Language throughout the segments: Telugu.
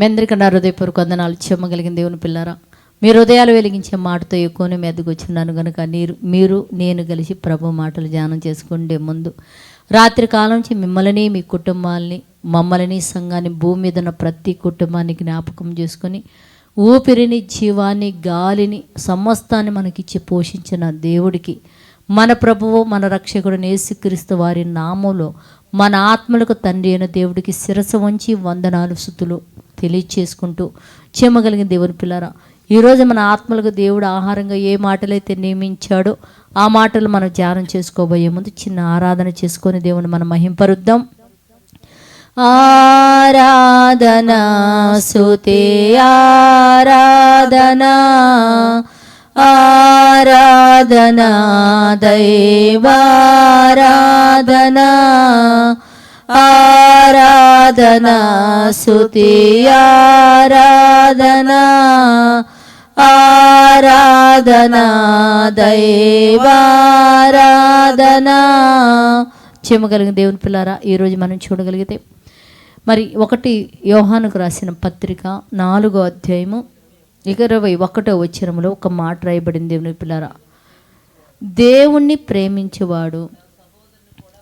మీ అందరికీ నా హృదయపూర్వక వందనాలు చెమ్మగలిగిన దేవుని పిల్లరా. మీ హృదయాలు వెలిగించే మాటతో ఎక్కువనే మీ ఎద్దకు వచ్చినాను కనుక మీరు మీరు నేను కలిసి ప్రభు మాటలు ధ్యానం చేసుకుండే ముందు రాత్రి కాలం నుంచి మిమ్మల్ని మీ కుటుంబాలని మమ్మల్ని సంఘాన్ని భూమి మీద ఉన్న ప్రతి కుటుంబాన్ని జ్ఞాపకం చేసుకొని ఊపిరిని జీవాన్ని గాలిని సమస్తాన్ని మనకిచ్చి పోషించిన దేవుడికి మన ప్రభువు మన రక్షకుడు నేసుక్రీస్తు వారి నామంలో మన ఆత్మలకు తండ్రి అయిన దేవుడికి శిరస వంచి వందనాలు సుతులు తెలియచేసుకుంటూ చెమ్మగలిగిన దేవుని పిల్లరా ఈరోజు మన ఆత్మలకు దేవుడు ఆహారంగా ఏ మాటలైతే నియమించాడో ఆ మాటలు మనం ధ్యానం చేసుకోబోయే ముందు చిన్న ఆరాధన చేసుకొని దేవుని మనం మహింపరుద్దాం. ఆరాధనా సుతే ఆరాధనా ఆరాధనా దైవారాధనా. ఆరాధనా సుతి ఆరాధనా ఆరాధనా దైవారాధనా. చెమ్మగలిగిన దేవుని పిల్లారా ఈరోజు మనం చూడగలిగితే మరి ఒకటి యోహానుకు రాసిన పత్రిక నాలుగో అధ్యాయము ఇరవై ఒకటో వచ్చినములో ఒక మాట రాయబడింది దేవుని పిల్లారా. దేవుణ్ణి ప్రేమించేవాడు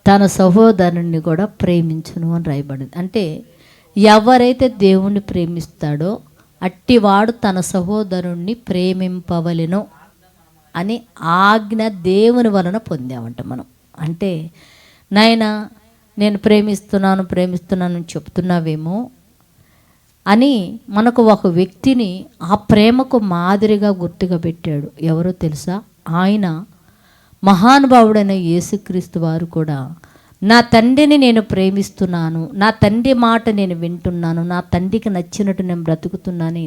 తన సహోదరుణ్ణి కూడా ప్రేమించును అని రాయబడింది. అంటే ఎవరైతే దేవుణ్ణి ప్రేమిస్తాడో అట్టివాడు తన సహోదరుణ్ణి ప్రేమింపవలెను అని ఆజ్ఞ దేవుని వలన పొందామంట మనం. అంటే నాయన నేను ప్రేమిస్తున్నాను ప్రేమిస్తున్నాను అని చెప్తున్నావేమో అని మనకు ఒక వ్యక్తిని ఆ ప్రేమకు మాదిరిగా గుర్తుగా పెట్టాడు. ఎవరో తెలుసా? ఆయన మహానుభావుడైన యేసుక్రీస్తు వారు కూడా నా తండ్రిని నేను ప్రేమిస్తున్నాను నా తండ్రి మాట నేను వింటున్నాను నా తండ్రికి నచ్చినట్టు నేను బ్రతుకుతున్నాను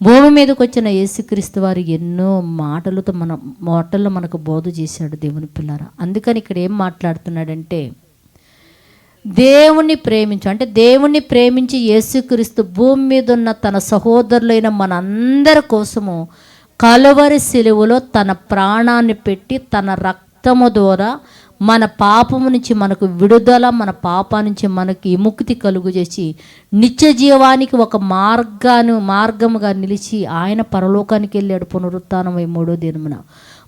భూమి మీదకి వచ్చిన యేసుక్రీస్తు వారు ఎన్నో మాటలతో మన మాటల్లో మనకు బోధ చేశాడు దేవుని పిల్లర. అందుకని ఇక్కడ ఏం మాట్లాడుతున్నాడంటే దేవుణ్ణి ప్రేమించు అంటే దేవుణ్ణి ప్రేమించి యేసుక్రీస్తు భూమి మీద ఉన్న తన సహోదరులైన మనందరి కోసము కలువరి సిలువలో తన ప్రాణాన్ని పెట్టి తన రక్తము ద్వారా మన పాపము నుంచి మనకు విడుదల మన పాప నుంచి మనకి విముక్తి కలుగు చేసి నిత్య జీవానికి ఒక మార్గాను మార్గముగా నిలిచి ఆయన పరలోకానికి వెళ్ళాడు పునరుత్నమై మూడో దినమున.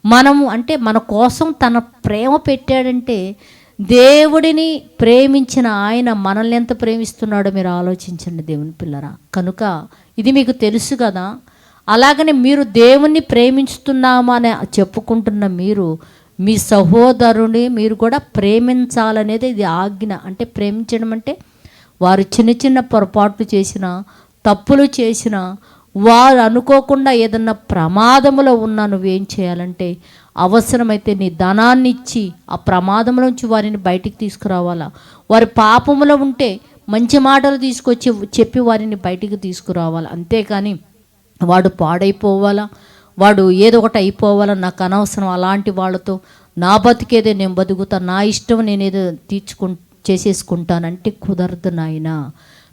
మనము అంటే మన కోసం తన ప్రేమ పెట్టాడంటే దేవుడిని ప్రేమించిన ఆయన మనల్ని ఎంత ప్రేమిస్తున్నాడో మీరు ఆలోచించండి దేవుని పిల్లరా. కనుక ఇది మీకు తెలుసు కదా అలాగనే మీరు దేవుణ్ణి ప్రేమించుతున్నామని చెప్పుకుంటున్న మీరు మీ సహోదరుని మీరు కూడా ప్రేమించాలనేది ఇది ఆజ్ఞ. అంటే ప్రేమించడం అంటే వారు చిన్న చిన్న పొరపాట్లు చేసిన తప్పులు చేసిన వారు అనుకోకుండా ఏదన్నా ప్రమాదంలో ఉన్నా నువ్వేం చేయాలంటే అవసరమైతే నీ ధనాన్ని ఇచ్చి ఆ ప్రమాదంలోంచి వారిని బయటికి తీసుకురావాలా? వారి పాపములో ఉంటే మంచి మాటలు తీసుకొచ్చి చెప్పి వారిని బయటికి తీసుకురావాలి? అంతేకాని వాడు పాడైపోవాలా? వాడు ఏదో ఒకటి అయిపోవాలా? నాకు అనవసరం అలాంటి వాళ్ళతో నా బతికేదే నేను బతుకుతా నా ఇష్టం నేనేదో తీర్చుకు చేసేసుకుంటానంటే కుదరదు నాయనా.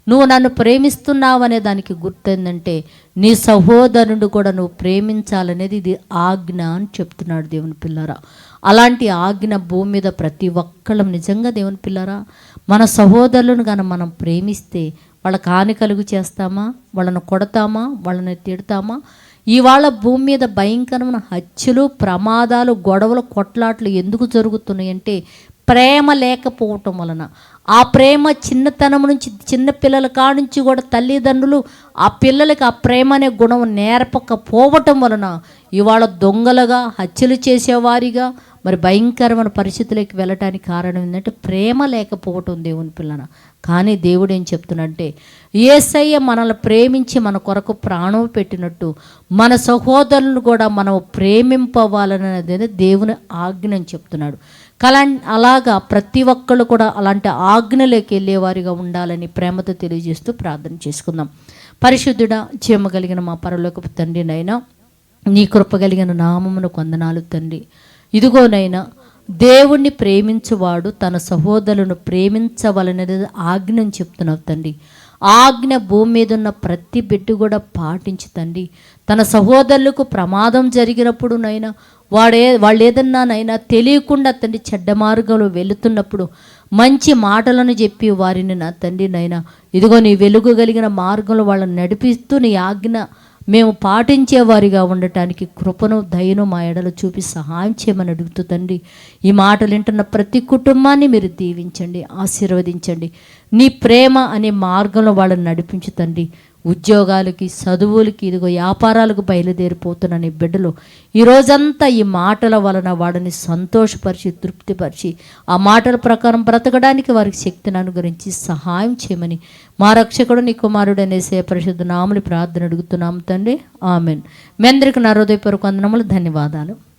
నువ్వు నన్ను ప్రేమిస్తున్నావు అనే దానికి గుర్తేందంటే నీ సహోదరుడు కూడా నువ్వు ప్రేమించాలనేది ఇది ఆజ్ఞ అని చెప్తున్నాడు దేవుని పిల్లరా. అలాంటి ఆజ్ఞ భూమి మీద ప్రతి ఒక్కళ్ళం నిజంగా దేవుని పిల్లరా మన సహోదరులను కానీ మనం ప్రేమిస్తే వాళ్ళ కానికలుగు చేస్తామా? వాళ్ళను కొడతామా? వాళ్ళని తిడతామా? ఇవాళ భూమి మీద భయంకరమైన హత్యలు ప్రమాదాలు గొడవలు కొట్లాట్లు ఎందుకు జరుగుతున్నాయి అంటే ప్రేమ లేకపోవటం వలన. ఆ ప్రేమ చిన్నతనం నుంచి చిన్న పిల్లల కాడ నుంచి కూడా తల్లిదండ్రులు ఆ పిల్లలకి ఆ ప్రేమ అనే గుణం నేర్పకపోవటం వలన ఇవాళ దొంగలుగా హత్యలు చేసేవారిగా మరి భయంకరమైన పరిస్థితులకి వెళ్ళటానికి కారణం ఏంటంటే ప్రేమ లేకపోవటం దేవుని పిల్లన. కానీ దేవుడు ఏం చెప్తున్నంటే ఏసయ్య మనల్ని ప్రేమించి మన కొరకు ప్రాణం పెట్టినట్టు మన సహోదరులను కూడా మనం ప్రేమింపవాలనేది దేవుని ఆజ్ఞ అని చెప్తున్నాడు. కలా అలాగా ప్రతి ఒక్కళ్ళు కూడా అలాంటి ఆజ్ఞలోకి వెళ్ళేవారిగా ఉండాలని ప్రేమతో తెలియజేస్తూ ప్రార్థన చేసుకుందాం. పరిశుద్ధుడ చీమ కలిగిన మా పరలోకపు తండ్రి నైనా నీ కృప కలిగిన నామమును కొందనాలు తండ్రి. ఇదిగోనైనా దేవుణ్ణి ప్రేమించువాడు తన సహోదరులను ప్రేమించవలనేది ఆజ్ఞని చెప్తున్నావు తండ్రి. ఆజ్ఞ భూమి మీద ఉన్న ప్రతి బిడ్డ కూడా పాటించు తండ్రి. తన సహోదరులకు ప్రమాదం జరిగినప్పుడు నైనా వాడే వాళ్ళు ఏదన్నానైనా తెలియకుండా తండ్రి చెడ్డ మార్గంలో వెళుతున్నప్పుడు మంచి మాటలను చెప్పి వారిని నా తండ్రి నైనా ఇదిగో నీ వెలుగు కలిగిన మార్గంలో వాళ్ళని నడిపిస్తూ నీ ఆజ్ఞ మేము పాటించేవారిగా ఉండటానికి కృపను దయను మా ఎడలు చూపి సహాయం చేయమని అడుగుతూ తండ్రి ఈ మాటలు వింటున్న ప్రతి కుటుంబాన్ని మీరు దీవించండి ఆశీర్వదించండి. నీ ప్రేమ అనే మార్గంలో వాళ్ళని నడిపించు తండ్రి. ఉద్యోగాలకి చదువులకి ఇదిగో వ్యాపారాలకు బయలుదేరిపోతున్న నీ బిడ్డలు ఈ రోజంతా ఈ మాటల వలన వాడిని సంతోషపరిచి తృప్తిపరిచి ఆ మాటల ప్రకారం బ్రతకడానికి వారికి శక్తిని అనుగురించి సహాయం చేయమని మా రక్షకుడు నీ కుమారుడు అనేసే పరిశుద్ధ నాములు ప్రార్థన అడుగుతున్నాం తండ్రి. ఆమెన్. మీ అందరికీ నా హృదయపూర్వక వందనములు ధన్యవాదాలు.